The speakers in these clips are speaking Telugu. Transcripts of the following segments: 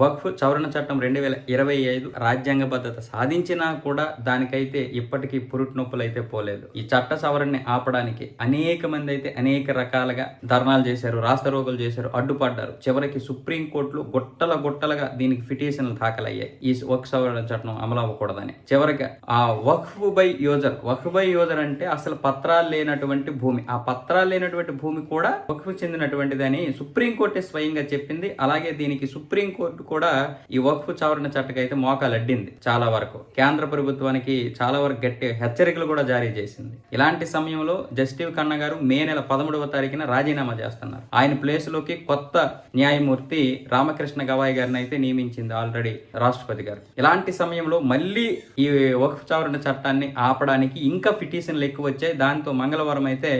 వక్ఫ్ సవరణ చట్టం రెండు వేల ఇరవై ఐదు రాజ్యాంగ భద్రత సాధించినా కూడా దానికైతే ఇప్పటికీ పురుటి నొప్పులు అయితే పోలేదు. ఈ చట్ట సవరణని ఆపడానికి అనేక మంది అయితే అనేక రకాలుగా ధర్నాలు చేశారు రాస్తరోగులు చేశారు అడ్డుపడ్డారు. చివరికి సుప్రీం కోర్టులో గుట్టల గుట్టలుగా దీనికి పిటిషన్లు దాఖలయ్యాయి. ఈ వక్ఫ్ సవరణ చట్టం అమలు అవ్వకూడదని. చివరికి ఆ వక్ఫ్ by user Waqf by user అంటే అసలు పత్రాలు లేనటువంటి భూమి. ఆ పత్రాలు లేనటువంటి భూమి కూడా వక్ఫ్ చెందినటువంటిదని సుప్రీంకోర్టు సుప్రీం కోర్టే స్వయంగా చెప్పింది. అలాగే దీనికి సుప్రీంకోర్టు కోర్టు కూడా ఈ వక్ఫ్ సవరణ చట్టం అయితే మోకాలు అడ్డింది చాలా వరకు. కేంద్ర ప్రభుత్వానికి చాలా వరకు గట్టి హెచ్చరికలు కూడా జారీ చేసింది. ఇలాంటి సమయంలో జస్టివ్ కన్న గారు మే నెల పదమూడవ తారీఖున రాజీనామా చేస్తున్నారు. ఆయన ప్లేస్లోకి కొత్త న్యాయమూర్తి రామకృష్ణ గవాయి గారిని అయితే నియమించింది ఆల్రెడీ రాష్ట్రపతి గారు. ఇలాంటి సమయంలో మళ్ళీ ఈ వక్ఫ్ సవరణ చట్టాన్ని ఆపడానికి ఇంకా పిటిషన్లు ఎక్కువ వచ్చాయి. దాంతో మంగళవారం అయితే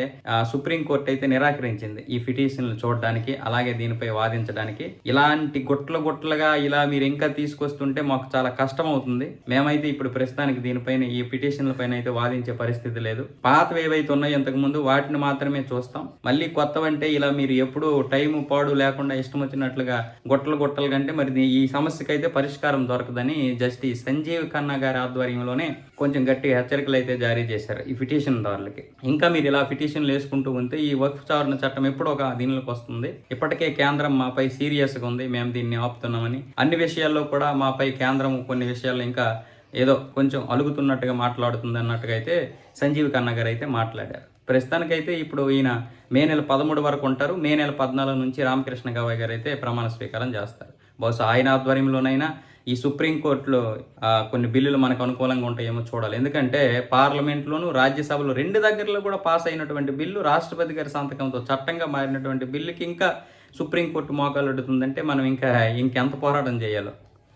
సుప్రీంకోర్టు సుప్రీం అయితే నిరాకరించింది ఈ పిటిషన్లు చూడడానికి అలాగే దీనిపై వాదించడానికి. ఇలాంటి గుట్ల గుట్ల గుట్లుగా ఇలా మీరు ఇంకా తీసుకొస్తుంటే మాకు చాలా కష్టం అవుతుంది మేమైతే ఇప్పుడు ప్రస్తుతానికి దీనిపైన ఈ పిటిషన్ల పైన అయితే వాదించే పరిస్థితి లేదు. పాతవి ఏవైతే ఉన్నాయో ఇంతకు ముందు వాటిని మాత్రమే చూస్తాం. మళ్ళీ కొత్తవంటే ఇలా మీరు ఎప్పుడు టైం పాడు లేకుండా ఇష్టం వచ్చినట్లుగా గుట్టలు గొట్టలు కంటే మరి ఈ సమస్యకైతే పరిష్కారం దొరకదని జస్టిస్ సంజీవ్ ఖన్నా గారి ఆధ్వర్యంలోనే కొంచెం గట్టిగా హెచ్చరికలు అయితే జారీ చేశారు ఈ పిటిషన్ దారులకి ఇంకా మీరు ఇలా పిటిషన్లు వేసుకుంటూ ఉంటే ఈ వక్ఫ్ సవరణ చట్టం ఎప్పుడో ఒక దీనిలోకి వస్తుంది. ఇప్పటికే కేంద్రం మాపై సీరియస్గా ఉంది. మేము దీన్ని ఆపుతున్నాం. ఆపుతున్నామని అన్ని విషయాల్లో కూడా మాపై కేంద్రం కొన్ని విషయాల్లో ఇంకా ఏదో కొంచెం అలుగుతున్నట్టుగా మాట్లాడుతుంది అన్నట్టుగా అయితే సంజీవ్ ఖన్నా గారు అయితే మాట్లాడారు. ప్రస్తుతానికైతే ఇప్పుడు ఈయన మే నెల పదమూడు వరకు ఉంటారు. మే నెల పద్నాలుగు నుంచి రామకృష్ణ గవాయ్ గారు అయితే ప్రమాణ స్వీకారం చేస్తారు. బహుశా ఆయన ఆధ్వర్యంలోనైనా ఈ సుప్రీంకోర్టులో కొన్ని బిల్లులు మనకు అనుకూలంగా ఉంటాయేమో చూడాలి. ఎందుకంటే పార్లమెంట్లోను రాజ్యసభలో రెండు దగ్గరలో కూడా పాస్ అయినటువంటి బిల్లు రాష్ట్రపతి గారి సంతకంతో చట్టంగా మారినటువంటి బిల్లుకి ఇంకా సుప్రీంకోర్టు మోకాలు అడుగుతుందంటే మనం ఇంకా ఇంకెంత పోరాటం చేయాలో?